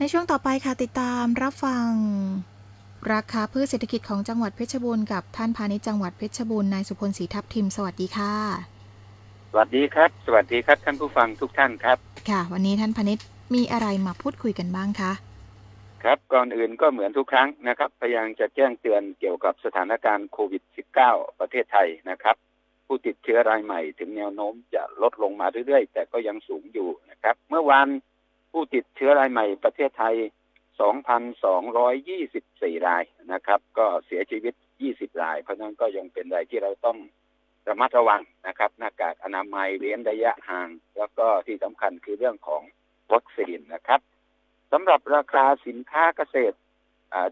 ในช่วงต่อไปค่ะติดตามรับฟัง ราคาพืชเศรษฐกิจของจังหวัดเพชรบูรณ์กับท่านพาณิชย์จังหวัดเพชรบูรณ์นายสุพลศรีทับทิมสวัสดีค่ะ สวัสดีครับ สวัสดีครับ ท่านผู้ฟังทุกท่านครับ ค่ะ วันนี้ท่านพาณิชย์มีอะไรมาพูดคุยกันบ้างคะครับก่อนอื่นก็เหมือนทุกครั้งนะครับพยายามจะแจ้งเตือนเกี่ยวกับสถานการณ์โควิด -19 ประเทศไทยนะครับ ผู้ติดเชื้อรายใหม่ถึงแนวโน้มจะลดลงมาเรื่อยๆ แต่ก็ยังสูงอยู่นะครับ เมื่อวาน ผู้ติดเชื้อรายใหม่ประเทศไทย 2,224 รายนะครับ ก็เสียชีวิต 20 ราย เพราะนั้นก็ยังเป็นรายที่เราต้องระมัดระวังนะครับหน้ากากอนามัยเว้นระยะห่าง แล้วก็ที่สำคัญคือเรื่องของวัคซีนนะครับสำหรับราคาสินค้าเกษตร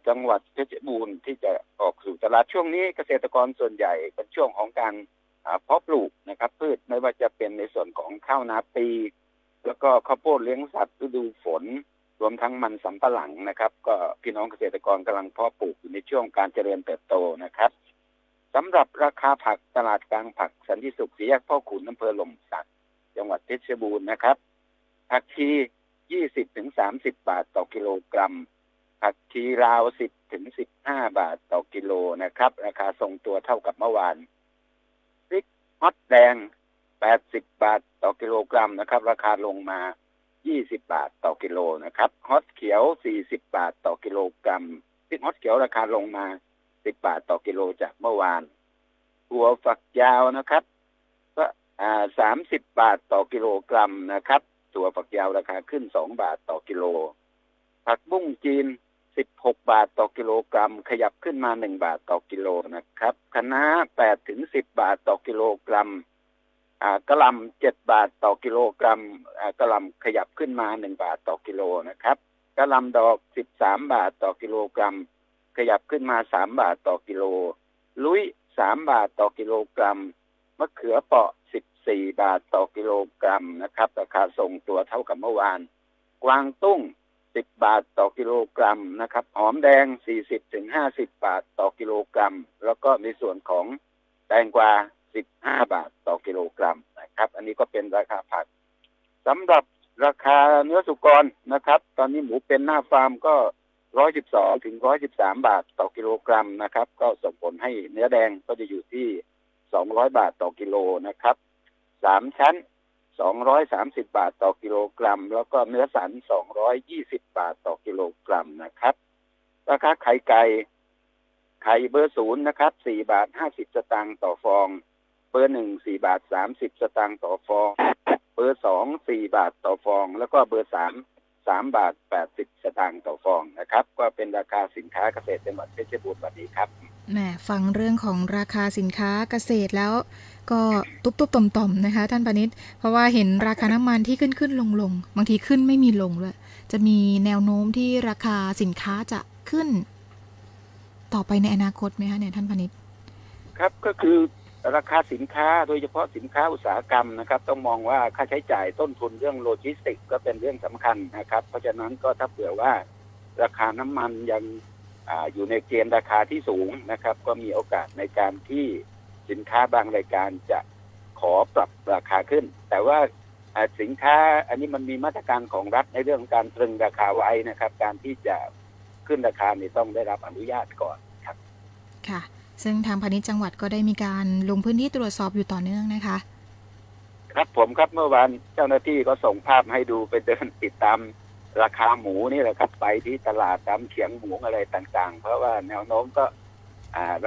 จังหวัดเพชรบูรณ์ที่จะออกสู่ตลาดช่วงนี้เกษตรกรส่วนใหญ่เป็นช่วงของการเพาะปลูกนะครับ พืชไม่ว่าจะเป็นในส่วนของข้าวนาปี แล้วก็ข้าวโพดเลี้ยงสัตว์ฤดูฝน รวมทั้งมันสำปะหลังนะครับ ก็พี่น้องเกษตรกรกำลังเพาะปลูกอยู่ในช่วงการเจริญเติบโตนะครับสำหรับราคาผักตลาดกลางผักสันติสุขสีแยกพ่อขุนอำเภอหล่มสักจังหวัดเพชรบูรณ์นะครับผักชี20ถึง30บาทต่อกิโลกรัม ผักชีลาว10ถึง15บาทต่อกิโลนะครับ ราคาทรงตัวเท่ากับเมื่อวานพริกฮอตแดง 80 บาทต่อกิโลกรัมนะครับ ราคาลงมา 20 บาทต่อกิโลนะครับฮอตเขียว 40 บาทต่อกิโลกรัมพริกฮอตเขียวราคาลงมา 10 บาทต่อกิโลจากเมื่อวานหัวฝักยาวนะครับก็อ่า30 บาทต่อกิโลกรัมนะครับ ตัวฝักยาวราคาขึ้น 2 บาทต่อกิโล ผักบุ้งจีน 16 บาทต่อกิโลกรัม ขยับขึ้นมา 1 บาทต่อกิโลนะครับคะน้า8ถึง10 บาทต่อกิโลกรัม กระลำ7บาทต่อกิโลกรัมกระลำขยับขึ้นมา1บาทต่อกิโลนะครับกระลำดอก13บสามบาทต่อกิโลกรัม ขยับขึ้นมา3บาทต่อกิโล ลุย3บาทต่อกิโลกรัมมะเขือเปราะ14บสี่บาทต่อกิโลกรัมนะครับ ราคาส่งตัวเท่ากับเมื่อวาน กวางตุ้ง10บบาทต่อกิโลกรัมนะครับ หอมแดง40ถึง50บาทต่อกิโลกรัม แล้วก็ในส่วนของแตงกวา 15 บาทต่อกิโลกรัมนะครับ อันนี้ก็เป็นราคาผักสำหรับราคาเนื้อสุกรนะครับ ตอนนี้หมูเป็นหน้าฟาร์มก็ 112 ถึง 113 บาทต่อกิโลกรัมนะครับ ก็ส่งผลให้เนื้อแดงก็จะอยู่ที่ 200 บาทต่อกิโลนะครับสามชั้น 230 บาทต่อกิโลกรัม แล้วก็เนื้อสัน 220 บาทต่อกิโลกรัมนะครับ ราคาไข่ไก่ไข่เบอร์ศูนย์นะครับ 4 บาท 50 สตางค์ต่อฟอง อร์หนึ่ง4บาท30สตางค์ต่อฟอง เบอร์สอง4บาทต่อฟอง แล้วก็เบอร์สาม3บาท80สตางค์ต่อฟองนะครับ ก็เป็นราคาสินค้าเกษตรจังหวัดเพชรบูรณ์วันนี้ครับแหมฟังเรื่องของราคาสินค้าเกษตรแล้ว ก็ตุบตุบต่อมต่อมๆนะคะ ท่านพาณิชย์เพราะว่าเห็นราคาน้ำมันที่ขึ้นขึ้นลงลงบางทีขึ้นไม่มีลงเลยจะมีแนวโน้มที่ราคาสินค้าจะขึ้น ต่อไปในอนาคตไหมคะเนี่ยท่านพาณิชย์ครับก็คือ ราคาสินค้าโดยเฉพาะสินค้าอุตสาหกรรมนะครับ ต้องมองว่าค่าใช้จ่ายต้นทุนเรื่องโลจิสติกส์ก็เป็นเรื่องสำคัญนะครับ เพราะฉะนั้นก็ถ้าเผื่อว่าราคาน้ำมันยังออยู่ในเกณฑ์ราคาที่สูงนะครับ ก็มีโอกาสในการที่สินค้าบางรายการจะขอปรับราคาขึ้น แต่ว่าสินค้าอันนี้มันมีมาตรการของรัฐในเรื่องของการตรึงราคาไว้นะครับ การที่จะขึ้นราคานี่ต้องได้รับอนุญาตก่อนครับ ค่ะ ซึ่งทางพาณิชย์จังหวัดก็ได้มีการลงพื้นที่ตรวจสอบอยู่ต่อเนื่องนะคะ ครับผมครับเมื่อวานเจ้าหน้าที่ก็ส่งภาพให้ดูไปเดินติดตามราคาหมูนี่แหละครับไปที่ตลาดตามเขียงหมูอะไรต่าง ๆ เพราะว่าแนวโน้มก็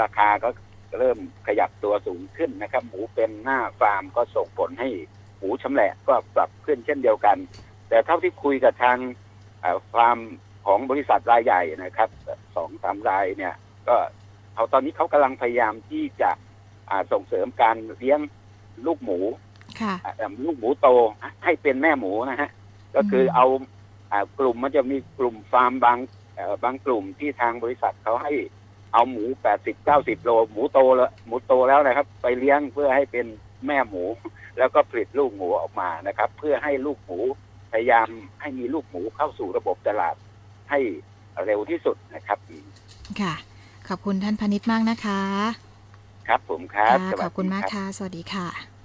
ราคาก็เริ่มขยับตัวสูงขึ้นนะครับ หมูเป็นหน้าฟาร์มก็ส่งผลให้หมูชำแหละก็ปรับขึ้นเช่นเดียวกัน แต่เท่าที่คุยกับทางฟาร์มของบริษัทรายใหญ่นะครับสองสามรายเนี่ย ก็ เขาตอนนี้เขากำลังพยายามที่จะอ่าส่งเสริมการเลี้ยงลูกหมูค่ะอ่าลูกหมูโตให้เป็นแม่หมูนะฮะ ก็คือเอาอ่ากลุ่มมันจะมีกลุ่มฟาร์มบางเอ่อบางกลุ่มที่ทางบริษัทเขาให้เอาหมูแปดสิบเก้าสิบโล หมูโตแล้วหมูโตแล้วนะครับ ไปเลี้ยงเพื่อให้เป็นแม่หมู แล้วก็ผลิตลูกหมูออกมานะครับ เพื่อให้ลูกหมูพยายามให้มีลูกหมูเข้าสู่ระบบตลาดให้เร็วที่สุดนะครับ ค่ะ ขอบคุณท่านพาณิชย์มากนะคะ ครับผมครับ ค่ะสวัสดีขอบคุณมากรับค่ะ สวัสดีค่ะ